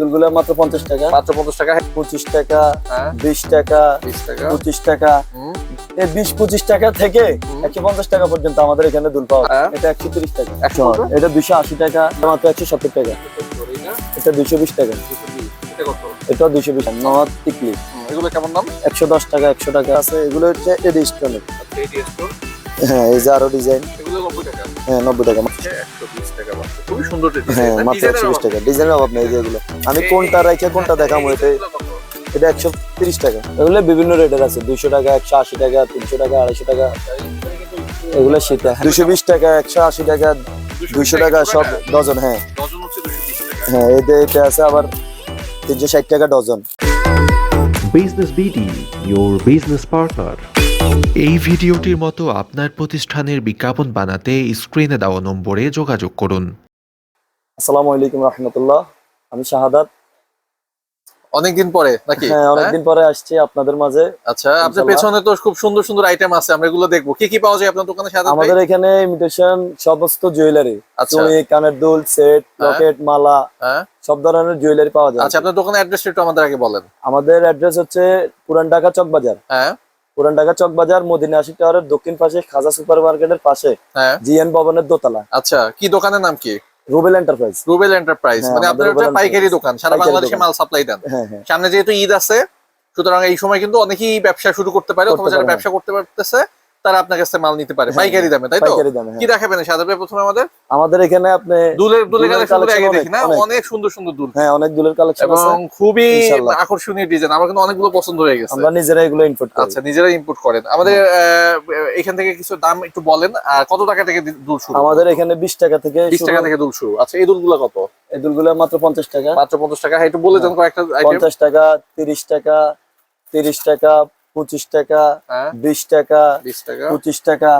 দুলগুলো মাত্র পঞ্চাশ টাকা। মাত্র পঞ্চাশ টাকা। পঁচিশ টাকা হ্যাঁ। বিশ টাকা বিশ টাকা। পঁচিশ টাকা। এই বিশ পঁচিশ টাকা থেকে একশো পঞ্চাশ টাকা পর্যন্ত আমাদের এখানে দুল পাওয়া যায়। হ্যাঁ। এটা একশো তিরিশ টাকা। একশো কত? এটা দুশো আশি টাকা মাত্র একশো সত্তর টাকা। এটা দুশো বিশ টাকা। এটা দুশো বিশ নবাদ টিকলি। এগুলো কেমন দাম? একশো দশ টাকা একশো টাকা। আছে এগুলো হচ্ছে এডিস্টনিক আচ্ছা, এই DS টোন, হ্যাঁ এই যে আরও ডিজাইন হ্যাঁ নব্বই টাকা। খুবই সুন্দর হ্যাঁ মাত্র একশো বিশ টাকা। ডিজাইনের অভাব নেই এই যে এগুলো। আমি কোনটা রেখে কোনটা দেখাবো এটা এটা একশো তিরিশ টাকা। এগুলো বিভিন্ন রেটের আছে। দুইশো টাকা একশো আশি টাকা তিনশো টাকা আড়াইশো টাকা। এগুলো শীতে। দুশো বিশ টাকা একশো আশি টাকা দুইশো টাকা সব ডজন হ্যাঁ। হ্যাঁ এতে এটা আছে আবার তিনশো ষাট টাকা dozen. Business BD your business partner এই ভিডিওটির মতো আপনার প্রতিষ্ঠানের বিজ্ঞাপন বানাতে স্ক্রিনে দেওয়া নম্বরে যোগাযোগ করুন। আসসালামু আলাইকুম রহমতুল্লাহ। আমি শাহাদাত। অনেকদিন পরে নাকি? হ্যাঁ হ্যাঁ? অনেকদিন পরে আসছি আপনাদের মাঝে। আচ্ছা আপনার পেছনে তো খুব সুন্দর সুন্দর আইটেম আছে আমরা এগুলো দেখব। কি কি পাওয়া যায় আপনার দোকানে সাদা আমাদের এখানে ইমিটেশন সমস্ত জুয়েলারি আচ্ছা। চুড়ি কানের দুল সেট লকেট মালা হ্যাঁ। সব ধরনের জুয়েলারি পাওয়া যায়। আচ্ছা আপনার দোকানের অ্যাড্রেস একটু আমাদের আগে বলেন। আমাদের অ্যাড্রেস হচ্ছে পুরান ঢাকা চক বাজার হ্যাঁ। পুরান ঢাকা চক বাজার মদিনা আশিক টাওয়ারের দক্ষিণ পাশে খাজা সুপার মার্কেটের পাশে হ্যাঁ। জিএন ভবনের দোতলা। আচ্ছা কি দোকানের নাম কি? রুবেল এন্টারপ্রাইজ। রুবেল এন্টারপ্রাইজ হ্যাঁ, মানে আমাদের আপনার একটা পাইকারি দোকান সারা বাংলাদেশে মাল সাপ্লাই দেন। হ্যাঁ সামনে যেহেতু ঈদ আছে সুতরাং এই সময় কিন্তু অনেকেই ব্যবসা শুরু করতে পারে করতে অথবা যারা পারে, ব্যবসা করতে পারতেছে তারা আপনার কাছে মাল নিতে পারে। হ্যাঁ, পাইকারি দামে তাই তো? দামে কি হ্যাঁ। দেখাবেন সাদা ভাই প্রথমে আমাদের? আমাদের এখানে আপনি দুলের দুলের কালেকশন আগে দেখি না? অনেক, সুন্দর সুন্দর দুল। হ্যাঁ অনেক দুলের কালেকশন আছে এবং খুবই আকর্ষণীয় ডিজাইন আমার কিন্তু অনেকগুলো পছন্দ হয়ে গেছে। আমরা নিজেরা এগুলো ইনপুট করি। আচ্ছা নিজেরা ইম্পোর্ট করেন। আমাদের এখান থেকে কিছু দাম একটু বলেন। আর কত টাকা থেকে দুল শুরু? আমাদের এখানে বিশ টাকা থেকে বিশ টাকা থেকে দুল শুরু। আচ্ছা এই দুলগুলো কত? এই দুলগুলো মাত্র পঞ্চাশ টাকা। মাত্র পঞ্চাশ টাকা। হ্যাঁ, একটু বলে দেন কয়েকটা আইটেম পঞ্চাশ টাকা তিরিশ টাকা তিরিশ টাকা পঁচিশ টাকা হ্যাঁ। বিশ টাকা পঁচিশ টাকা।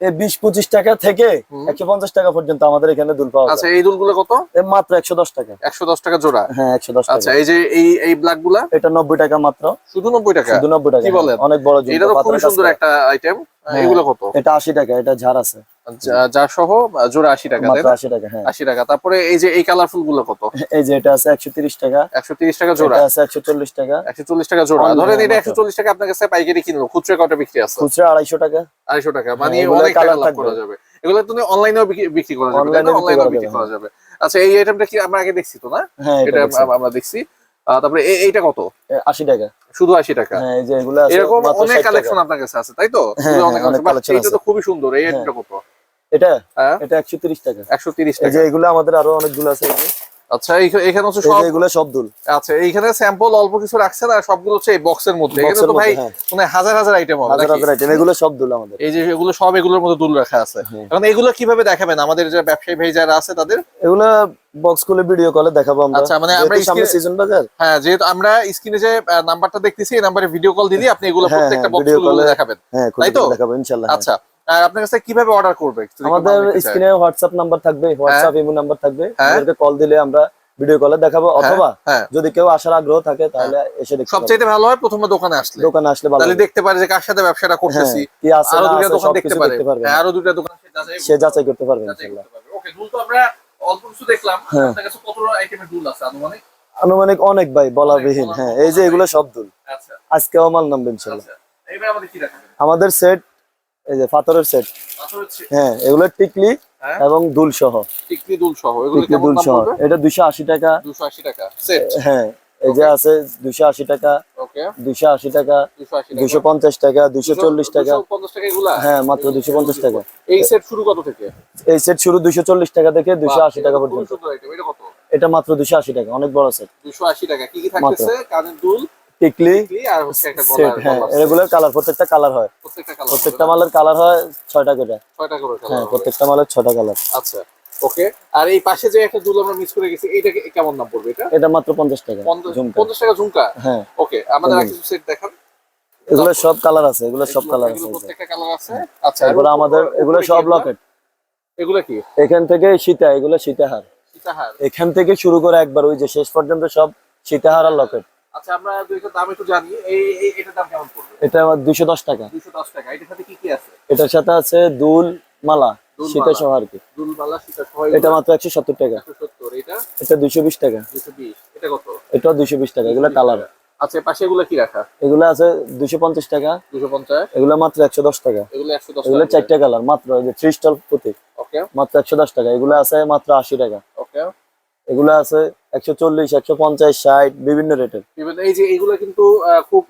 বিশ পঁচিশ টাকা থেকে একশো পঞ্চাশ টাকা পর্যন্ত আমাদের এখানে দুল পাওয়া আচ্ছা এই দুলগুলো কত? মাত্র একশো দশ টাকা। একশো দশ টাকা জোড়া? হ্যাঁ একশো দশ আচ্ছা এই যে এই এই ব্ল্যাকগুলা এটা নব্বই টাকা মাত্র। শুধু নব্বই টাকা? শুধু নব্বই টাকা। বলেন? হ্যাঁ, অনেক বড় এটা তো খুবই সুন্দর একটা আইটেম হ্যাঁ। এগুলো কত? এটা আশি টাকা এটা ঝাড় আছে। যা- যা সহ জোড়া আশি টাকা তাই মাত্র না? আশি টাকা হ্যাঁ। আশি টাকা। তারপরে এই যে এই কালারফুলগুলো কত? এই যে এটা আছে একশো তিরিশ টাকা। একশো তিরিশ টাকা জোড়া। আছে একশো চল্লিশ টাকা। একশো চল্লিশ টাকা জোড়া। ধরেন এটা একশো চল্লিশ টাকা আপনার কাছে পাইকারি কিনলো খুচরা কটা বিক্রি আছে। খুচরা আড়াইশো টাকা। আড়াইশো টাকা। মানে টাকা থাকবে। করা যাবে। এগুলো তুমি অনলাইনেও বিক্রি করা যাবে। অনলাইনেও বিক্রি করা যাবে। আচ্ছা এই আইটেমটা কি আমরা আগে দেখছি তো না? হ্যাঁ এটা এটা আমরা দেখছি। তারপরে এইটা কত? এ, আশি টাকা। শুধু আশি টাকা? হ্যাঁ এই যে এগুলো এরকম অনেক কালেকশন আপনার কাছে আছে তাই তো? হ্যাঁ, অনেক হ্যাঁ, আছে। তো খুবই সুন্দর। এই। আইটেমটা কত? এটা এটা একশো তিরিশ টাকা। একশো তিরিশ এই যে টাকা। এগুলো আমাদের আরও অনেকগুলো আছে। আচ্ছা এখানে হচ্ছে সব যে এগুলো সব দুল। আচ্ছা এইখানে স্যাম্পল অল্প কিছু রাখছেন আর সবগুলো হচ্ছে এই বক্সের মধ্যে। এখানে তো ভাই হ্যাঁ। মানে হাজার হাজার আইটেম হবে হাজার হাজার আইটেম এগুলো সব দুল আমাদের। এই যে এগুলো সব এগুলোর মধ্যে দুল রাখা আছে। এখন এগুলো কীভাবে দেখাবেন? আমাদের যে ব্যবসায়ী ভাই যারা আছে তাদের? এগুলো বক্স খুলে ভিডিও কলে দেখাবো আমরা। আচ্ছা, মানে আমরা যেহেতু সামনে সিজন বাজার। হ্যাঁ যেহেতু আমরা স্ক্রিনে যে নাম্বারটা দেখতেছি এই নাম্বারে ভিডিও কল দিলে আপনি এগুলো হ্যাঁ, প্রত্যেকটা বক্স video দেখাবেন। তাই তো? দেখাবো। আচ্ছা। আর আপনার কাছে কীভাবে অর্ডার করবে? আমাদের স্ক্রিনে হোয়াটসঅ্যাপ নাম্বার থাকবে হোয়াটসঅ্যাপ ইমো নাম্বার থাকবে। হ্যাঁ। আমাদেরকে কল দিলে আমরা ভিডিও কলে দেখাবো। অথবা হ্যাঁ। যদি কেউ আসার আগ্রহ থাকে তাহলে এসে দেখতে। সবচাইতে ভালো হয় প্রথমে দোকানে আসলে। দোকানে আসলে ভালো তাহলে দেখতে পারে যে কার সাথে ব্যবসাটা করতেছি। হ্যাঁ, কি আছে আরও আছে দোকান দেখতে পারে। হ্যাঁ, আরও দুইটা দোকান সে যাচাই- করতে পারবে পারবে। ওকে দুল তো আমরা অল্প কিছু দেখলাম। হ্যাঁ। আপনার কাছে কত আইটেমের দুল আছে আনুমানিক? আনুমানিক অনেক ভাই বলা বিহীন হ্যাঁ। এই যে এগুলো সব দুল আচ্ছা। আজকেও মাল নামবে ইনশাল্লাহ। আচ্ছা। এইবার আমাদের কি আমাদের সেট এই যে পাথরের সেট হ্যাঁ এগুলো টিকলি হ্যাঁ। এবং দুল সহ টিকলি দুল সহ এগুলো দুল সহ এটা দুশো আশি টাকা। 280 টাকা। সেট হ্যাঁ এই যে আছে দুশো আশি টাকা ওকে দুশো আশি টাকা 280 টাকা। দুশো পঞ্চাশ টাকা দুশো চল্লিশ টাকা। 250 টাকা এগুলা? হ্যাঁ মাত্র দুশো পঞ্চাশ টাকা। এই সেট শুরু কত থেকে? এই সেট শুরু দুশো চল্লিশ টাকা থেকে দুশো আশি টাকা বাহ, পর্যন্ত। এটা কত? এটা মাত্র দুশো আশি টাকা অনেক বড় সেট 280 টাকা। কি কি থাকতেছে? কানের দুল? টিকলি হ্যাঁ এগুলোর কালার প্রত্যেকটা কালার হয়। প্রত্যেকটা মালের কালার হয় ছয়টা করে। হ্যাঁ প্রত্যেকটা মালের ছয়টা কালার আচ্ছা ওকে আর এই পাশে যে একটা দুল আমরা মিস করে গেছি এইটা কে- কেমন দাম পড়বে এটা? এটা মাত্র পঞ্চাশ টাকা ঝুমকা। হ্যাঁ। ওকে আমাদের আর কিছু সেট দেখান। এগুলো সব কালার আছে এগুলো সব কালার আছে। প্রত্যেকটা কালার আছে। আচ্ছা আর আমাদের এগুলো সব লকেট এগুলো কি? এখান থেকে সীতা এগুলো সীতাহার। সীতাহার। এখান থেকে শুরু করে একবার ওই যে শেষ পর্যন্ত সব সীতাহার আর লকেট আচ্ছা আমরা দুইটা দাম একটু জানি এই এটার দাম কেমন পড়বে? এটা আমার দুশো দশ টাকা। দুশো দশ টাকা। এটার সাথে কি কি আছে? এটার সাথে আছে দুল মালা সীতা মালা। সহ আর কি। দুলবালা সীতা সহ এটা মাত্র একশো সত্তর টাকা। একশো সত্তর। এটা? এটা দুশো বিশ টাকা। দুশো বিশ। এটা কত? এটা দুইশো বিশ টাকা এগুলো কালার। আচ্ছা পাশে এগুলো কি রাখা? এগুলো আছে দুইশো পঞ্চাশ টাকা। দুশো পঞ্চাশ। এগুলো মাত্র একশো দশ টাকা। এগুলো একশো দশ এগুলো চারটা কালার মাত্র এই যে থ্রি স্টল প্রতি। ওকে। মাত্র একশো দশ টাকা। এগুলো আছে মাত্র আশি টাকা। ওকে। এগুলো আছে একশো চল্লিশ একশো পঞ্চাশ ষাট বিভিন্ন রেটের। এই যে এগুলো কিন্তু খুব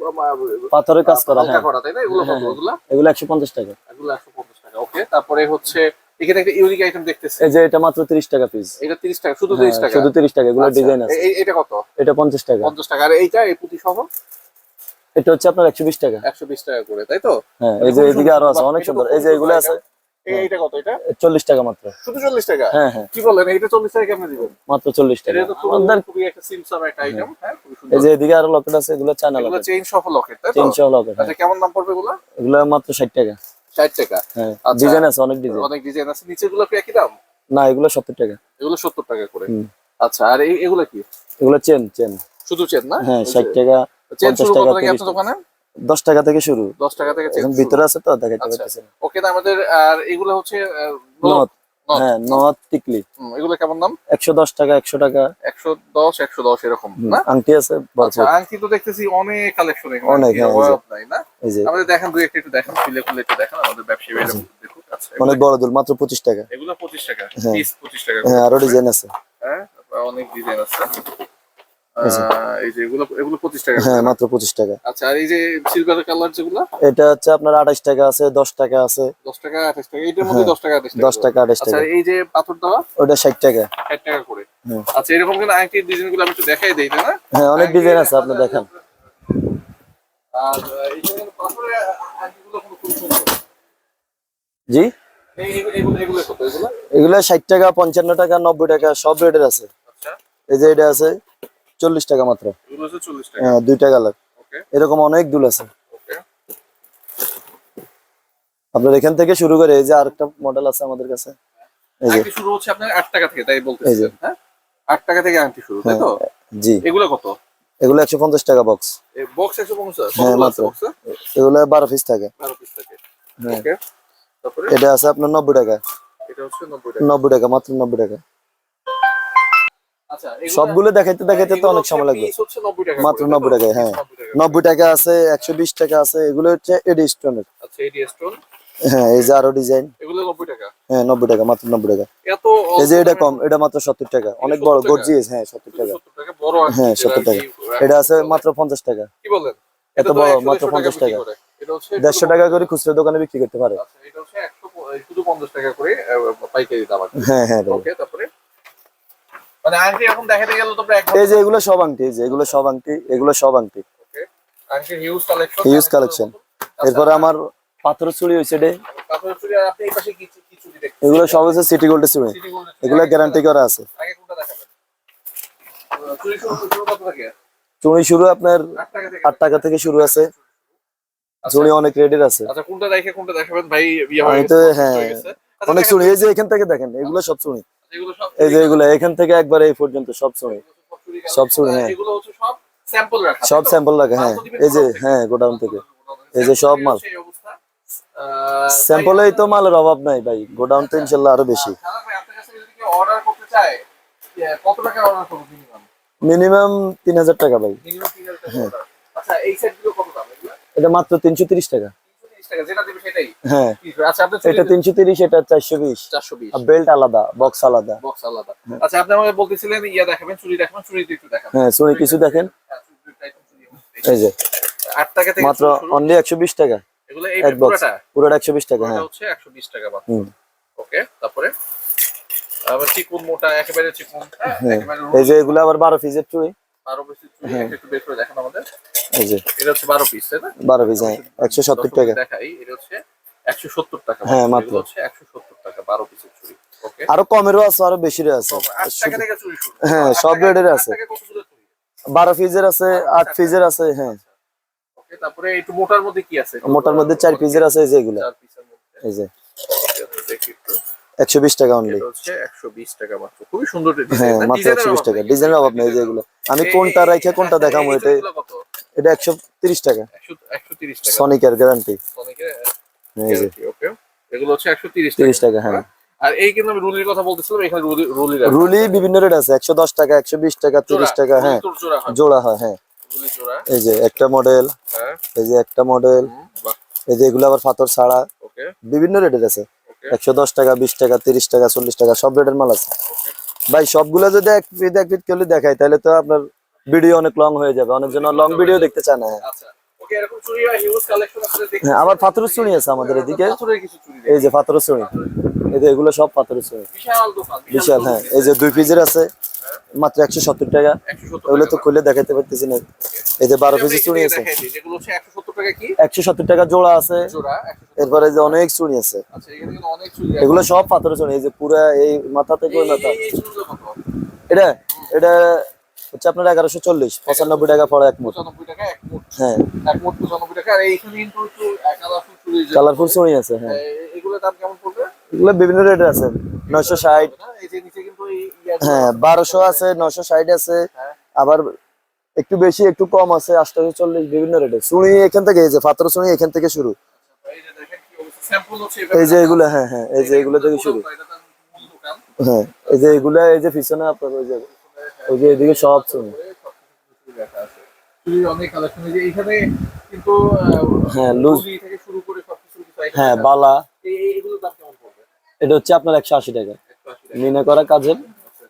পাথরের কাজ করা হ্যাঁ। এগুলো হ্যাঁ, হ্যাঁ। এগুলো একশো পঞ্চাশ টাকা। এগুলো একশো পঞ্চাশ টাকা ওকে তারপরে হচ্ছে এখানে একটা ইউনিক আইটেম দেখতেছি। এই যে এটা মাত্র তিরিশ টাকা পিস এটা তিরিশ টাকা শুধু তিরিশ টাকা? শুধু তিরিশ টাকা এগুলো আচ্ছা, ডিজাইন আছে। এ- এ- এটা কত? এটা পঞ্চাশ টাকা। পঞ্চাশ টাকা। আর এইটা এই পুঁতি সহ? এটা হচ্ছে আপনার একশো বিশ টাকা। একশো বিশ টাকা করে তাই তো? হ্যাঁ এই যে এদিকে আরও আছে অনেক সুন্দর। এই যে এগুলো আছে এইটা কত এটা? চল্লিশ টাকা মাত্র। শুধু চল্লিশ টাকা? হ্যাঁ হ্যাঁ। কি বলেন এইটা চল্লিশ টাকা কেমন দিবেন? মাত্র চল্লিশ টাকা। এটা তো আমাদের খুবই একটা সিমসাম একটা আইটেম হ্যাঁ এই যে এদিকে আরও লকেট আছে এগুলো চায়না এগুলো লকেট চেইন সহ লকেট তাই তো? তিনশো লকেট আচ্ছা কেমন দাম পড়বে এগুলো? এগুলো মাত্র ষাট টাকা। ষাট টাকা। হ্যাঁ আচ্ছা। ডিজাইন আছে অনেক ডিজাইন অনেক ডিজাইন আছে। নিচেরগুলো কি একই দাম? না এগুলো সত্তর টাকা। এগুলো সত্তর টাকা করে। আচ্ছা আর এগুলো কি? এগুলো চেন চেন শুধু চেন না? হ্যাঁ ষাট টাকা চেন পঞ্চাশ শুরু টাকা আপনার দোকানে? দশ টাকা থেকে শুরু। দশ টাকা থেকে এখন ভিতরে আছে তো দেখাইতে আচ্ছা। পারতেছি না। ওকে আমাদের আর এগুলো হচ্ছে নথ। নথ। হ্যাঁ নথ টিকলি। এগুলো কেমন দাম? একশো দশ টাকা একশো টাকা। একশো দশ একশো দশ এরকম না? আংটি আছে আচ্ছা আংটি তো দেখতেছি অনেক কালেকশন অনেক, হ্যাঁ, নাই না? এই যে। আমাদের দেখেন দুই একটা একটু দেখেন খুলে খুলে একটু দেখেন আমাদের ব্যবসায়ী আচ্ছা। অনেক বড় দুল মাত্র পঁচিশ টাকা। এগুলো পঁচিশ টাকা হ্যাঁ। পঁচিশ টাকা হ্যাঁ আরও ডিজাইন আছে। হ্যাঁ অনেক ডিজাইন আছে। এই যে। এগুলো এগুলো পঁচিশ টাকা। হ্যাঁ মাত্র পঁচিশ টাকা। আচ্ছা আর এই যে সিলভার কালার যেগুলো? এটা হচ্ছে আপনার আঠাশ টাকা আছে দশ টাকা আছে। দশ টাকা আঠাশ টাকা এইটার মধ্যে হ্যাঁ, টাকা টাকা আচ্ছা টাকা। এই যে পাথর দেওয়া ওটা ষাট টাকা। ষাট টাকা করে। আচ্ছা এরকম কিন্তু আমি একটু দেখাই দিই না? হ্যাঁ অনেক ডিজাইন আছে আপনি দেখান। আর আহ, এইখানে পাথরের আংটিগুলো খুব খুব সুন্দর। জি? এগুলো এগুলো কত এগুলো? এগুলো ষাট টাকা পঞ্চান্ন টাকা নব্বই টাকা সব রেটের আছে। আচ্ছা। এই যে এটা আছে চল্লিশ টাকা মাত্র। টাকা। হ্যাঁ দুইটা কালার। এরকম অনেক দুল আছে। আপনার এখান থেকে শুরু করে এই যে আরেকটা মডেল আছে আমাদের কাছে। এই যে। শুরু হচ্ছে আপনার টাকা থেকে তাই বলতেছেন হ্যাঁ? আট টাকা থেকে আংটি শুরু তাই তো? জি। এগুলো কত? টাকা বক্স হ্যাঁ, মাত্র। এগুলো বারো পিস থাকে। বারো পিস থাকে। হ্যাঁ। ওকে। তারপরে? এটা আছে আপনার নব্বই টাকা। এটা হচ্ছে নব্বই টাকা। টাকা মাত্র নব্বই টাকা। এগুলো- সবগুলো দেখাইতে দেখাইতে তো অনেক সময় লাগবে। piece হচ্ছে 90 টাকা মাত্র? 90 টাকায়, হ্যাঁ। নব্বই টাকা। আছে একশো বিশ টাকা আছে এগুলো হচ্ছে এডি স্টোনের আচ্ছা স্টোন। হ্যাঁ এই যে আরও ডিজাইন। এগুলো 90 টাকা। হ্যাঁ নব্বই টাকা মাত্র নব্বই টাকা। এই যে এটা কম এটা মাত্র সত্তর টাকা। অনেক বড়? গর্জিয়াস হ্যাঁ সত্তর টাকা। 70 টাকা বড় আংটি হ্যাঁ, 70 টাকা। এটা আছে মাত্র পঞ্চাশ টাকা। এত বড় 100 মাত্র পঞ্চাশ টাকা দেড়শো টাকা করে খুচরা দোকানে বিক্রি করতে পারে। আচ্ছা এটা হচ্ছে 100 শুধু 50 টাকা করে আহ, পাইকারি দাম আর কি। হ্যাঁ হ্যাঁ তারপরে? মানে আংটি এখন দেখাতে গেলে তোমরা এক এই যে এগুলো সব আংটি এই যে এগুলো সব আংটি এগুলো সব আংটি। ওকে আংটির হিউজ কালেকশন Huge collection। এরপরে আমার পাথর চুড়ি হয়েছে রে। তারপরে চুড়ি আর আপনি এই পাশে কি কি চুড়ি এগুলো সব হচ্ছে সিটি গোল্ডের চুড়ি। এগুলো গ্যারান্টি করা আছে। আগে কোনটা দেখাবেন? চুড়ি শুরু কত থেকে? চুড়ি শুরু আপনার 8 টাকা থেকে। আট টাকা থেকে শুরু আছে। আচ্ছা। চুড়ি অনেক রেডের আছে। আচ্ছা কোনটা দেখে কোনটা দেখাবেন? ভাই হয়ে গেছে হ্যাঁ। আচ্ছা, অনেক চুড়ি। এই যে এখান থেকে দেখেন এগুলো সব চুড়ি। এই যে এগুলো এখান থেকে একবার এই পর্যন্ত সব চুড়ি সব চুড়ি, হ্যাঁ। সব স্যাম্পল রাখা। হ্যাঁ। এই যে হ্যাঁ গোডাউন থেকে। এই যে সব মাল। স্যাম্পলেই তো মালের অভাব নাই ভাই। গোডাউন তো ইনশাল্লাহ আরও বেশি। মিনিমাম মিনিমাম তিন হাজার টাকা ভাই। হ্যাঁ। আচ্ছা এটা মাত্র তিনশো তিরিশ টাকা। হ্যাঁ আচ্ছা এটা তিনশো তিরিশ এটা চারশো বিশ। চারশো বিশ। বেল্ট আলাদা বক্স আলাদা। বক্স আলাদা। আচ্ছা আপনি আমাকে বলতেছিলেন ইয়া দেখাবেন চুরি দেখাবেন চুরিতে একটু দেখাবেন। হ্যাঁ চুড়ি কিছু দেখেন। হ্যাঁ, চুরির item চুরি হবে। এই যে আট টাকা থেকে মাত্র শুরু- শুরু। অনলি একশো বিশ টাকা। এগুলো এই পুরোটা? পুরোটা একশো বিশ টাকা হ্যাঁ। হচ্ছে একশো বিশ টাকা ওকে তারপরে? আবার চিকুন মোটা একেবারে চিকুন হ্যাঁ, হ্যাঁ। এই যে এগুলো আবার বারো পিসের চুড়ি। বারো হ্যাঁ। একটু বের করে দেখান আমাদের। এই যে। এটা হচ্ছে বারো পিস তাই না? বারো পিস হ্যাঁ একশো সত্তর দর্শকদের টাকা। দেখাই এটা হচ্ছে একশো সত্তর টাকা। হ্যাঁ, মাত্র। হচ্ছে একশো সত্তর টাকা বারো পিসের চুড়ি ওকে আরও কমেরও আছে আরও বেশিরও আছে। আট টাকা থেকে চুড়ি শুরু। হ্যাঁ, সব আট আছে। টাকা কতগুলো চুড়ি? বারো পিসের আছে আট পিসের আছে হ্যাঁ। ওকে তারপরে একটু মোটার মধ্যে কি আছে? মোটার মধ্যে চার পিসের আছে এই যে এগুলা। চার পিসের মধ্যে। এই যে। দেখি একটু। একশো বিশ টাকা অনলি হচ্ছে একশো বিশ টাকা মাত্র। খুবই সুন্দর হ্যাঁ মাত্র একশো বিশ টাকা। ডিজাইনের অভাব নেই এই যে এগুলো। আমি কোনটা রাখে কোনটা দেখাবো এটা এটা একশো তিরিশ টাকা। সনিকের গ্যারান্টি এগুলো হচ্ছে একশো তিরিশ টাকা। হ্যাঁ। আর এই কিন্তু আমি রুলির কথা বলতেছিলাম এখানে রুলি রুলি বিভিন্ন রেট আছে একশো দশ টাকা একশো বিশ টাকা তিরিশ টাকা হ্যাঁ। জোড়া হয়। হ্যাঁ জোড়া। এই যে একটা মডেল হ্যাঁ। এই যে একটা মডেল এই যে এগুলো আবার পাথর ছাড়া। ওকে বিভিন্ন রেটের আছে। একশো দশ টাকা বিশ টাকা তিরিশ টাকা চল্লিশ টাকা সব রেটের মাল আছে। ভাই সবগুলো যদি এক ফিট এক ফিট কেউ দেখাই তাহলে তো আপনার ভিডিও অনেক লং হয়ে যাবে। অনেকজন লং ভিডিও দেখতে চায় না। হ্যাঁ। আচ্ছা হ্যাঁ আবার পাথরের চুড়ি আছে আমাদের এদিকে। কিছু চুড়ি এই যে পাথরের চুড়ি এই যে এগুলো সব পাথরের চুড়ি বিশাল হ্যাঁ। এই যে দুই পিসের আছে মাত্র একশো সত্তর টাকা। এগুলো তো খুলে দেখাতে পারতেছি না। এই যে বারো পিসের চুড়ি আছে। একশো সত্তর টাকা জোড়া আছে। এরপরে যে অনেক চুড়ি আছে। আচ্ছা আছে। এগুলো সব পাথরের চুড়ি এই যে পুরা এই মাথা। থেকে ওই মাথা এটা এটা হচ্ছে আপনার এগারোশো চল্লিশ পঁচানব্বই টাকা পড়ে এক মুঠ। হ্যাঁ। কালারফুল চুড়ি আছে হ্যাঁ। এগুলো বিভিন্ন রেটের আছে নয়শো ষাট। হ্যাঁ বারোশো আছে নয়শো ষাট আছে। হ্যাঁ। আবার একটু বেশি একটু কম আছে আটশো চল্লিশ বিভিন্ন রেটের চুড়ি এখান থেকে এই যে পাথর চুড়ি এখান থেকে শুরু। এই যে হচ্ছে এই যে এগুলো হ্যাঁ হ্যাঁ এই যে এগুলো থেকে শুরু। হ্যাঁ এই যে এগুলো এই যে পিছনে আপনার ওই যে ওই যে এদিকে সব হ্যাঁ, হ্যাঁ। বালা। এটা হচ্ছে আপনার একশো আশি টাকা। 180 মিনা করা কাজের।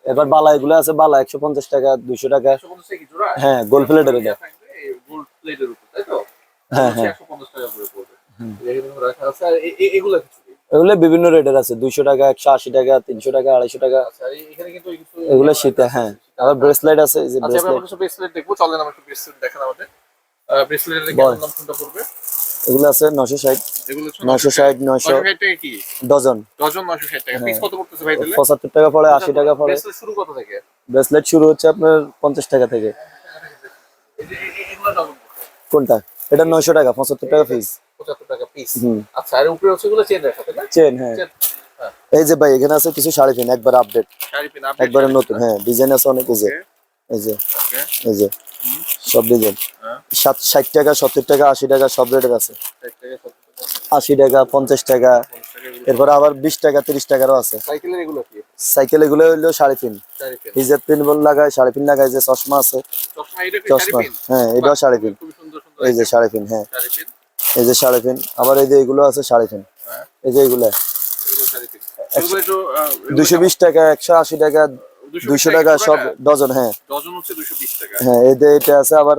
এবার বালা এগুলো আছে বালা একশো পঞ্চাশ টাকা দুইশো টাকা। 150 কি জোড়া? হ্যাঁ, এটা। হ্যাঁ, হ্যাঁ। 150 টাকা করে পড়বে। এখানে রাখা আছে। আর এ- এ- এগুলো বিভিন্ন রেটের আছে দুইশো টাকা একশো আশি টাকা তিনশো টাকা আড়াইশো টাকা। আচ্ছা, এগুলো শীতে হ্যাঁ। আবার ব্রেসলেট আছে এই যে আমি ব্রেসলেট আপনার কাছে bracelet দেখব। চলেন আমার একটু bracelet দেখান আমাদের। bracelet কেমন দাম কোনটা পড়বে? এগুলো আছে নশো ষাট এগুলো হচ্ছে নশো ষাট নয়শো 960 টাকা কি? ডজন ডজন 960 টাকা। পিস কত পড়তেছে ভাই দিলে? পঁচাত্তর টাকা পড়ে আশি টাকা পড়ে bracelet শুরু কত থেকে? ব্রেসলেট শুরু হচ্ছে আপনার পঞ্চাশ টাকা থেকে? কোনটা এটা নয়শো টাকা পঁচাত্তর টাকা পিস 75 টাকা পিস আচ্ছা আর উপরে হচ্ছে এগুলো চেন রাখা তাই না হ্যাঁ চেন হ্যাঁ এই যে ভাই এখানে আছে কিছু শাড়ি পিন একবার আপডেট শাড়ি পিন একবারে নতুন হ্যাঁ ডিজাইন আছে অনেক এই যে এই যে ওকে এই যে সব ডিজাইন হ্যাঁ। সাত ষাট টাকা সত্তর টাকা আশি টাকা সব রেটের আছে। 60 টাকা 70 টাকা আশি টাকা পঞ্চাশ টাকা। 50 টাকা এগুলো। এরপরে আবার বিশ টাকা তিরিশ টাকারও আছে। সাইকেলের এগুলো কি? সাইকেল এগুলো হইল শাড়ি পিন। শাড়ি পিন। হিজাব পিন বল লাগায় শাড়ি পিন লাগায় যে চশমা আছে। চশমা এটা কি শাড়ি পিন? হ্যাঁ এটাও শাড়ি পিন। খুব সুন্দর সুন্দর এই যে শাড়ি পিন হ্যাঁ। শাড়ি পিন। এই যে শাড়ি পিন। আবার এই যে এগুলো আছে শাড়ি পিন। হ্যাঁ। এই যে এগুলো। দুশো বিশ টাকা একশো আশি টাকা দুইশো টাকা সব ডজন হ্যাঁ। ডজন হচ্ছে 220 টাকা। হ্যাঁ এই এটা আছে আবার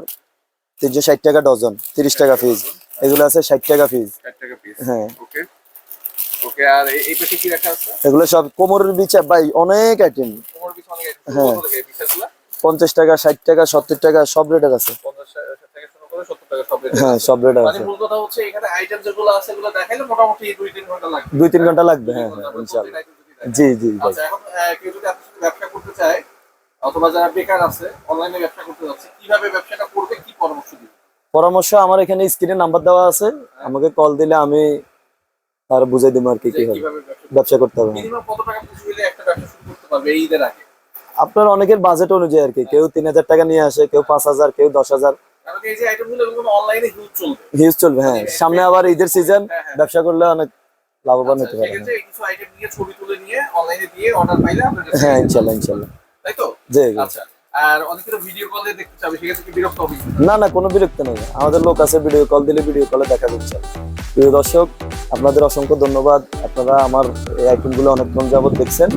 তিনশো ষাট টাকা ডজন তিরিশ টাকা পিস এগুলো আছে ষাট টাকা পিস 60 টাকা পিস হ্যাঁ। ওকে। ওকে আর এই- এই পাশে কি রাখা আছে? এগুলো সব কোমরের বিচা ভাই অনেক আইটেম হ্যাঁ। পঞ্চাশ টাকা ষাট টাকা সত্তর টাকা সব রেটের আছে। 50 থেকে 70 টাকা সব রেট হ্যাঁ সব রেটের মানে মূল কথা হচ্ছে এখানে আইটেম যেগুলো আছে এগুলো দেখাইলে মোটামুটি দুই তিন ঘণ্টা লাগবে। ঘণ্টা হ্যাঁ হ্যাঁ। জি জি আচ্ছা এখন কেউ যদি আপনার ব্যবসা করতে চায় অথবা যারা বেকার আছে অনলাইনে ব্যবসা করতে যাচ্ছে কীভাবে ব্যবসাটা করবে কি পরামর্শ আমার এখানে স্ক্রিনে নাম্বার দেওয়া আছে। আমাকে কল দিলে আমি আর বুঝাই দিব আর কি কি হবে ব্যবসা করতে হবে। মিনিমাম কত টাকা পুঁজি হলে একটা ব্যবসা শুরু করতে পারবে ঈদের আগে? আপনার অনেকের বাজেট অনুযায়ী আর কি কেউ তিন হাজার টাকা নিয়ে আসে কেউ পাঁচ হাজার কেউ দশ হাজার। হিউজ চলবে। হ্যাঁ। সামনে আবার ঈদের সিজন হ্যাঁ, হ্যাঁ। ব্যবসা করলে অনেক লাভবান আচ্ছা, হতে পারে হ্যাঁ। ইনশাল্লাহ ইনশাল্লাহ। তাই তো? জি। আচ্ছা আর অনেকে তো ভিডিও কলে দেখতে চাবে সেক্ষেত্রে কি বিরক্ত হবে? না না কোনো বিরক্ত নেই। আমাদের লোক আছে ভিডিও কল দিলে ভিডিও কলে দেখা যাচ্ছে প্রিয় দর্শক আপনাদের অসংখ্য ধন্যবাদ। আপনারা আমার এই আইটেমগুলো অনেকক্ষণ যাবত দেখছেন।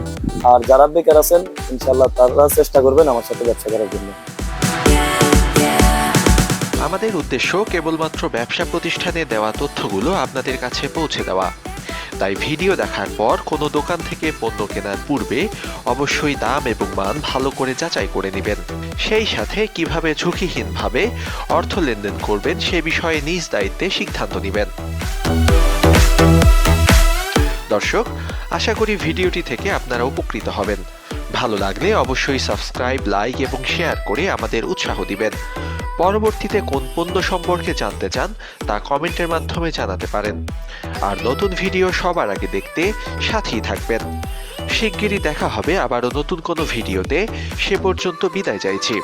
আর যারা বেকার আছেন ইনশাল্লাহ তারা চেষ্টা করবেন আমার সাথে ব্যবসা করার জন্য। আমাদের উদ্দেশ্য কেবলমাত্র ব্যবসা প্রতিষ্ঠানে দেওয়া তথ্যগুলো আপনাদের কাছে পৌঁছে দেওয়া। তাই ভিডিও দেখার পর কোনো দোকান থেকে পণ্য কেনার পূর্বে অবশ্যই দাম এবং মান ভালো করে যাচাই করে নেবেন। সেই সাথে কীভাবে ঝুঁকিহীনভাবে অর্থ লেনদেন করবেন সে বিষয়ে নিজ দায়িত্বে সিদ্ধান্ত নেবেন। দর্শক, আশা করি ভিডিওটি থেকে আপনারা উপকৃত হবেন। ভালো লাগলে অবশ্যই সাবস্ক্রাইব, লাইক এবং শেয়ার করে আমাদের উৎসাহ দিবেন। পরবর্তীতে কোন পণ্য সম্পর্কে জানতে চান, তা কমেন্টের মাধ্যমে জানাতে পারেন। আর নতুন ভিডিও সবার আগে দেখতে সাথেই থাকবেন। শিগগিরই দেখা হবে আবারও নতুন কোনো ভিডিওতে। সে পর্যন্ত বিদায় চাইছি।